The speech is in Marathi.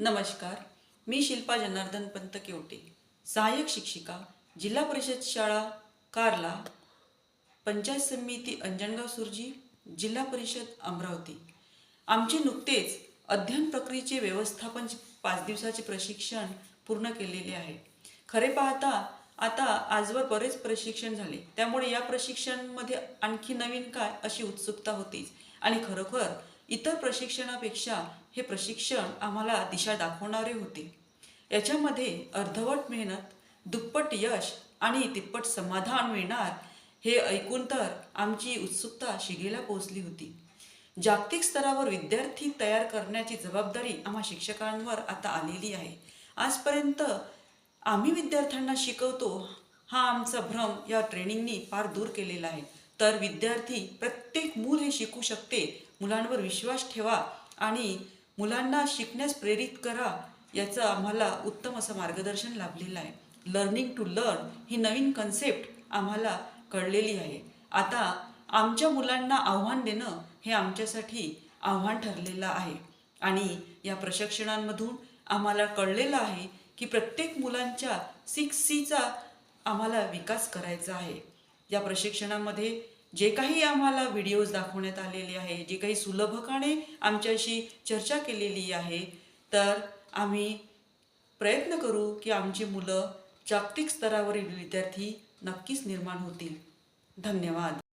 नमस्कार मी शिल्पा जनार्दन पंत केवटे सहाय्यक शिक्षिका जिल्हा परिषद शाळा कारला पंचायत समिती अंजनगाव सुरजी जिल्हा परिषद अमरावती. आमचे नुकतेच अध्ययन प्रक्रियेचे व्यवस्थापन पाच दिवसाचे प्रशिक्षण पूर्ण केलेले आहे. खरे पाहता आता आजवर बरेच प्रशिक्षण झाले. त्यामुळे या प्रशिक्षणमध्ये आणखी नवीन काय अशी उत्सुकता होतीच? आणि खरोखर इतर प्रशिक्षणापेक्षा हे प्रशिक्षण आम्हाला दिशा दाखवणारे होते. याच्यामध्ये अर्धवट मेहनत दुप्पट यश आणि तिप्पट समाधान मिळणार हे ऐकून तर आमची उत्सुकता शिगेला पोहोचली होती. जागतिक स्तरावर विद्यार्थी तयार करण्याची जबाबदारी आम्हा शिक्षकांवर आता आलेली आहे. आजपर्यंत आम्ही विद्यार्थ्यांना शिकवतो हा आमचा भ्रम या ट्रेनिंगनी फार दूर केलेला आहे. तर विद्यार्थी प्रत्येक मूल हे शिकू शकते. मुलांवर विश्वास ठेवा आणि मुलांना शिकण्यास प्रेरित करा याचं आम्हाला उत्तम असं मार्गदर्शन लाभलेलं आहे. लर्निंग टू लर्न ही नवीन कन्सेप्ट आम्हाला कळलेली आहे. आता आमच्या मुलांना आव्हान देणं हे आमच्यासाठी आव्हान ठरलेलं आहे. आणि या प्रशिक्षणांमधून आम्हाला कळलेलं आहे की प्रत्येक मुलांच्या सिक्स सीचा आम्हाला विकास करायचा आहे. या प्रशिक्षणामध्ये जे काही आम्हाला व्हिडिओज दाखवण्यात आलेले आहे जे काही सुलभकाने आमच्याशी चर्चा केलेली आहे तर आम्ही प्रयत्न करू की आमची मुलं जागतिक स्तरावरील विद्यार्थी नक्कीच निर्माण होतील. धन्यवाद.